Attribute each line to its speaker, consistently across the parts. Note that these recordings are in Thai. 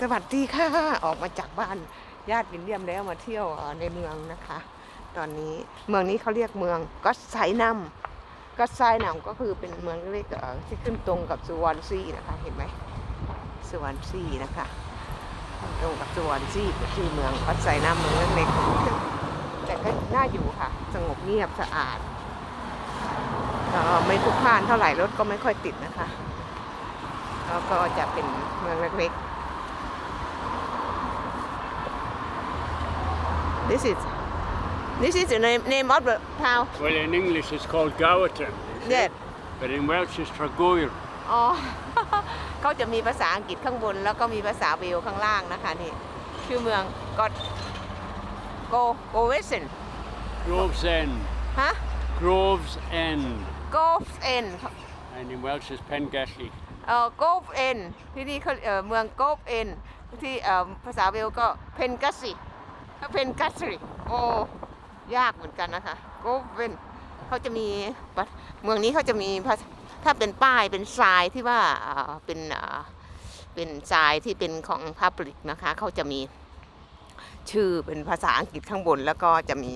Speaker 1: สวัสดีค่ะ ออกมาจากบ้านญาติวินเลียมแล้วมาเที่ยวในเมืองนะคะ ตอนนี้เมืองนี้เขาเรียกเมืองก็ไซนัมก็ไซนัมก็คือเป็นเมืองเล็กๆที่ขึ้นตรงกับสุวรรณซีนะคะเห็นไหมสุวรรณซีนะคะตรงกับสุวรรณซีก็คือเมืองก็ไซนัมเมืองเล็กๆแต่ก็น่าอยู่ค่ะ สงบเงียบสะอาดไม่พลุกพล่านเท่าไหร่รถก็ไม่ค่อยติดนะคะแล้วก็จะเป็นเมืองเล็กๆ This is this is the name name of the town.
Speaker 2: Well, in English it's called Gowerton,
Speaker 1: Yeah.
Speaker 2: but in Welsh it's Tragoir.
Speaker 1: อ๋อ เขาจะมีภาษาอังกฤษข้างบน แล้วก็มีภาษาเวลข้างล่างนะคะนี่ชื่อเมืองก็โกโกเวสเซน
Speaker 2: Grovesend.
Speaker 1: ฮะ
Speaker 2: Grovesend.
Speaker 1: โกฟเอน
Speaker 2: And in Welsh it's Pengasly.
Speaker 1: เอ่อโกฟเอนที่นี่เขาเอ่อเมืองโกฟเอนที่เอ่อภาษาเวลก็เพนกัสซี เพนกัสซีโอ้ยากเหมือนกันนะคะโกฟเอนเขาจะมีปะเมืองนี้เขาจะมีภาษาถ้าเป็นป้ายเป็นทรายที่ว่าอ่าเป็นอ่าเป็นทรายที่เป็นของพับลิกนะคะเขาจะมีชื่อเป็นภาษาอังกฤษข้างบนแล้วก็จะมี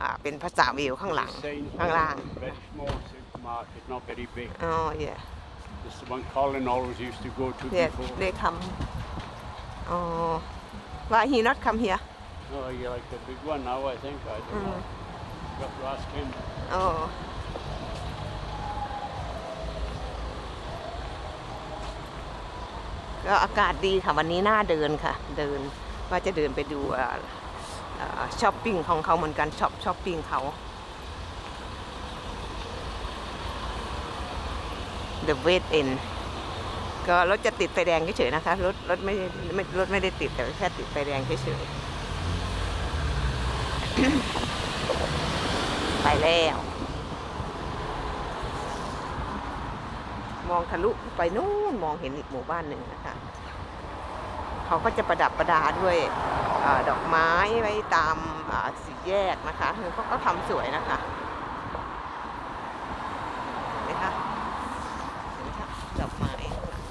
Speaker 1: อ่าเป็นภาษาเวลข้างหลัง
Speaker 2: Sainsbury's,
Speaker 1: Ang lang.
Speaker 2: Very small supermarket, not very big.
Speaker 1: อ๋อเย่
Speaker 2: It's the one Colin always used to go to
Speaker 1: เย่
Speaker 2: before.
Speaker 1: ได้คำอ๋อ Why he not come here
Speaker 2: Oh, you like the big one now, I think. I don't know. Got to ask him.
Speaker 1: อ๋อก็อากาศดีค่ะวันนี้น่าเดินค่ะ เดินว่าจะเดินไปดูช้อปปิ้งของเขาเหมือนกันช็อปช้อปปิ้งเขา The West End ก็รถจะติดไฟแดงเฉยๆนะคะ รถรถไม่ได้ไม่รถไม่ได้ติดแต่แค่ติดไฟแดงเฉยๆ ไปแล้ว มองทะลุไปนู่นมองเห็นอีกหมู่บ้านหนึ่งนะคะ เขาก็จะประดับประดาด้วยอดอกไม้ไว้ตามสี่แยกนะคะเขาก็ทำสวยนะคะเห็นไหมคะเห็นไหมคะดอกไม้ข้างหลัง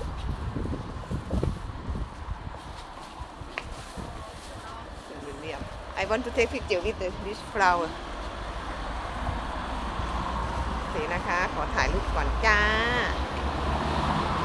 Speaker 1: คุณวิลเลียม I want to take picture with the, this flower สีนะคะ ขอถ่ายรูปก่อนจ้า